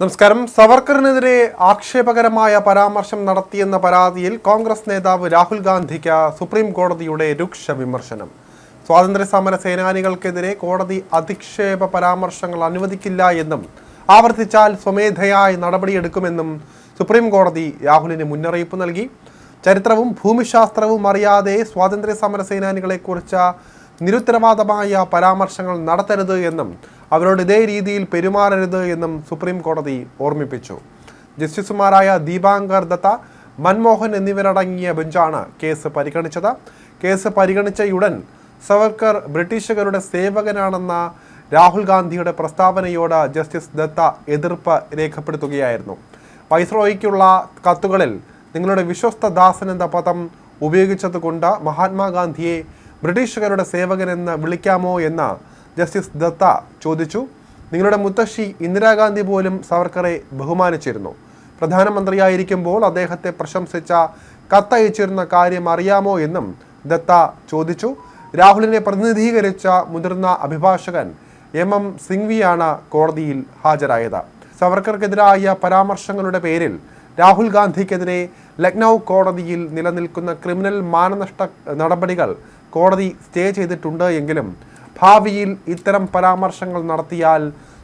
നമസ്കാരം. സവർക്കറിനെതിരെ ആക്ഷേപകരമായ പരാമർശം നടത്തിയെന്ന പരാതിയിൽ കോൺഗ്രസ് നേതാവ് രാഹുൽ ഗാന്ധിക്ക് സുപ്രീം കോടതിയുടെ രൂക്ഷ വിമർശനം. സ്വാതന്ത്ര്യ സമര സേനാനികൾക്കെതിരെ കോടതി അധിക്ഷേപ പരാമർശങ്ങൾ അനുവദിക്കില്ല എന്നും ആവർത്തിച്ചാൽ സ്വമേധയായി നടപടിയെടുക്കുമെന്നും സുപ്രീം കോടതി രാഹുലിന് മുന്നറിയിപ്പ് നൽകി. ചരിത്രവും ഭൂമിശാസ്ത്രവും അറിയാതെ സ്വാതന്ത്ര്യ സമര സേനാനികളെക്കുറിച്ച് നിരുത്തരവാദമായ പരാമർശങ്ങൾ നടത്തരുത് എന്നും അവരോട് ഇതേ രീതിയിൽ പെരുമാറരുത് എന്നും സുപ്രീം കോടതി ഓർമ്മിപ്പിച്ചു. ജസ്റ്റിസുമാരായ ദീപാങ്കർ ദത്ത മൻമോഹൻ എന്നിവരടങ്ങിയ ബെഞ്ചാണ് കേസ് പരിഗണിച്ചത്. കേസ് പരിഗണിച്ചയുടൻ സവർക്കർ ബ്രിട്ടീഷുകാരുടെ സേവകനാണെന്ന രാഹുൽ ഗാന്ധിയുടെ പ്രസ്താവനയോട് ജസ്റ്റിസ് ദത്ത എതിർപ്പ് രേഖപ്പെടുത്തുകയായിരുന്നു. വൈസ്രോയ്ക്കുള്ള കത്തുകളിൽ നിങ്ങളുടെ വിശ്വസ്ത ദാസൻ എന്ന പദം ഉപയോഗിച്ചതുകൊണ്ട് മഹാത്മാഗാന്ധിയെ ബ്രിട്ടീഷുകാരുടെ സേവകനെന്ന് വിളിക്കാമോ എന്ന് ജസ്റ്റിസ് ദത്ത ചോദിച്ചു നിങ്ങളുടെ മുത്തശ്ശി ഇന്ദിരാഗാന്ധി പോലും സവർക്കറെ ബഹുമാനിച്ചിരുന്നു. പ്രധാനമന്ത്രിയായിരിക്കുമ്പോൾ അദ്ദേഹത്തെ പ്രശംസിച്ച കത്തയച്ചിരുന്ന കാര്യം അറിയാമോ എന്നും ദത്ത ചോദിച്ചു. രാഹുലിനെ പ്രതിനിധീകരിച്ച മുതിർന്ന അഭിഭാഷകൻ എം. എം. സിംഗ്വിയാണ് കോടതിയിൽ ഹാജരായത്. സവർക്കർക്കെതിരായ പരാമർശങ്ങളുടെ പേരിൽ രാഹുൽ ഗാന്ധിക്കെതിരെ ലക്നൗ കോടതിയിൽ നിലനിൽക്കുന്ന ക്രിമിനൽ മാനനഷ്ട നടപടികൾ കോടതി സ്റ്റേ ചെയ്തിട്ടുണ്ട് എങ്കിലും ഭാവിയിൽ ഇത്തരം പരാമർശങ്ങൾ നടത്തിയാൽ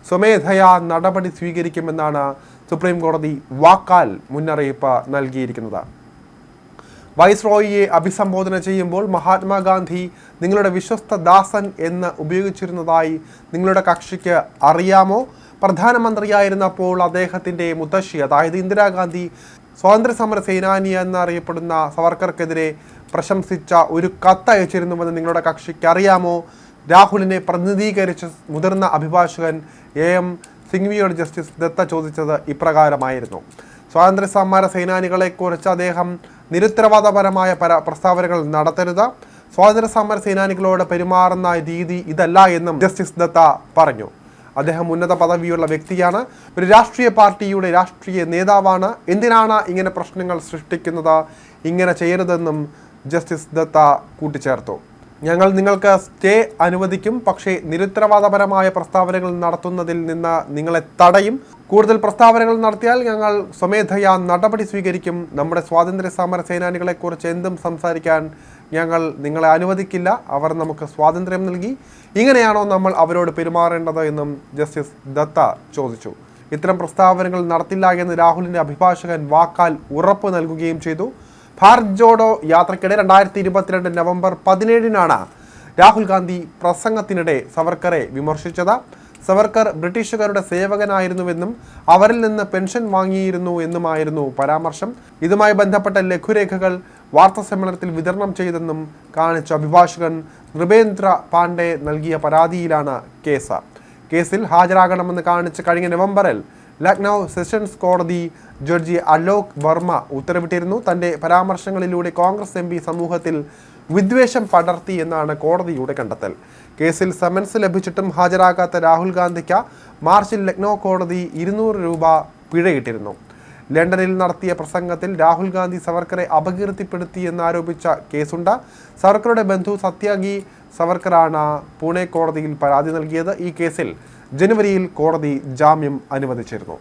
സ്വമേധയാ നടപടി സ്വീകരിക്കുമെന്നാണ് സുപ്രീം കോടതി വാക്കാൽ മുന്നറിയിപ്പ് നൽകിയിരിക്കുന്നത്. വൈസ്രോയിയെ അഭിസംബോധന ചെയ്യുമ്പോൾ മഹാത്മാഗാന്ധി നിങ്ങളുടെ വിശ്വസ്ത ദാസൻ എന്ന് ഉപയോഗിച്ചിരുന്നതായി നിങ്ങളുടെ കക്ഷിക്ക് അറിയാമോ? പ്രധാനമന്ത്രിയായിരുന്നപ്പോൾ അദ്ദേഹത്തിന്റെ മുത്തശ്ശി അതായത് ഇന്ദിരാഗാന്ധി സ്വാതന്ത്ര്യ സമര സേനാനി എന്നറിയപ്പെടുന്ന സവർക്കർക്കെതിരെ പ്രശംസിച്ച ഒരു കത്ത് അയച്ചിരുന്നുവെന്ന് നിങ്ങളുടെ കക്ഷിക്ക് അറിയാമോ? രാഹുലിനെ പ്രതിനിധീകരിച്ച് മുതിർന്ന അഭിഭാഷകൻ എ എം സിംഗ്വിയോട് ജസ്റ്റിസ് ദത്ത ചോദിച്ചത് ഇപ്രകാരമായിരുന്നു. സ്വാതന്ത്ര്യ സമര സേനാനികളെക്കുറിച്ച് അദ്ദേഹം നിരുത്തരവാദപരമായ പര പ്രസ്താവനകൾ നടത്തരുത്. സ്വാതന്ത്ര്യ സമര സേനാനികളോട് പെരുമാറുന്ന രീതി ഇതല്ല എന്നും ജസ്റ്റിസ് ദത്ത പറഞ്ഞു. അദ്ദേഹം ഉന്നത പദവിയുള്ള വ്യക്തിയാണ്. ഒരു രാഷ്ട്രീയ പാർട്ടിയുടെ രാഷ്ട്രീയ നേതാവാണ്. എന്തിനാണ് ഇങ്ങനെ പ്രശ്നങ്ങൾ സൃഷ്ടിക്കുന്നത്? ഇങ്ങനെ ചെയ്യരുതെന്നും ജസ്റ്റിസ് ദത്ത കൂട്ടിച്ചേർത്തു. ഞങ്ങൾ നിങ്ങൾക്ക് സ്റ്റേ അനുവദിക്കും പക്ഷേ നിരുത്തരവാദപരമായ പ്രസ്താവനകൾ നടത്തുന്നതിൽ നിന്ന് നിങ്ങളെ തടയും. കൂടുതൽ പ്രസ്താവനകൾ നടത്തിയാൽ ഞങ്ങൾ സ്വമേധയാ നടപടി സ്വീകരിക്കും. നമ്മുടെ സ്വാതന്ത്ര്യ സമര സേനാനികളെക്കുറിച്ച് എന്തും സംസാരിക്കാൻ ഞങ്ങൾ നിങ്ങളെ അനുവദിക്കില്ല. അവർ നമുക്ക് സ്വാതന്ത്ര്യം നൽകി. ഇങ്ങനെയാണോ നമ്മൾ അവരോട് പെരുമാറേണ്ടത് എന്നും ജസ്റ്റിസ് ദത്ത ചോദിച്ചു. ഇത്തരം പ്രസ്താവനകൾ നടത്തില്ല എന്ന് രാഹുലിന്റെ അഭിഭാഷകൻ വാക്കാൽ ഉറപ്പ് നൽകുകയും ചെയ്തു. ഭാരത് ജോഡോ യാത്രയ്ക്കിടെ രണ്ടായിരത്തി ഇരുപത്തിരണ്ട് നവംബർ പതിനേഴിനാണ് രാഹുൽ ഗാന്ധി പ്രസംഗത്തിനിടെ സവർക്കറെ വിമർശിച്ചത്. സവർക്കർ ബ്രിട്ടീഷുകാരുടെ സേവകനായിരുന്നുവെന്നും അവരിൽ നിന്ന് പെൻഷൻ വാങ്ങിയിരുന്നു എന്നുമായിരുന്നു പരാമർശം. ഇതുമായി ബന്ധപ്പെട്ട ലഘുരേഖകൾ വാർത്താ സമ്മേളനത്തിൽ വിതരണം ചെയ്തെന്നും കാണിച്ച അഭിഭാഷകൻ നൃപേന്ദ്ര പാണ്ഡെ നൽകിയ പരാതിയിലാണ് കേസ്. കേസിൽ ഹാജരാകണമെന്ന് കാണിച്ച് കഴിഞ്ഞ നവംബറിൽ ലക്നൗ സെഷൻസ് കോടതി ജഡ്ജി അലോക് വർമ്മ ഉത്തരവിട്ടിരുന്നു. തന്റെ പരാമർശങ്ങളിലൂടെ കോൺഗ്രസ് എം സമൂഹത്തിൽ വിദ്വേഷം പടർത്തി എന്നാണ് കോടതിയുടെ കണ്ടെത്തൽ. കേസിൽ സമൻസ് ലഭിച്ചിട്ടും ഹാജരാകാത്ത രാഹുൽ ഗാന്ധിക്ക് മാർച്ചിൽ ലക്നൗ കോടതി ഇരുന്നൂറ് രൂപ പിഴയിട്ടിരുന്നു. ലണ്ടനിൽ നടത്തിയ പ്രസംഗത്തിൽ രാഹുൽ ഗാന്ധി സവർക്കറെ അപകീർത്തിപ്പെടുത്തി എന്നാരോപിച്ച കേസുണ്ട്. സവർക്കറുടെ ബന്ധു സത്യാഗി സവർക്കറാണ് പൂനെ കോടതിയിൽ പരാതി നൽകിയത്. ഈ കേസിൽ ജനുവരിയിൽ കോടതി ജാമ്യം അനുവദിച്ചിരുന്നു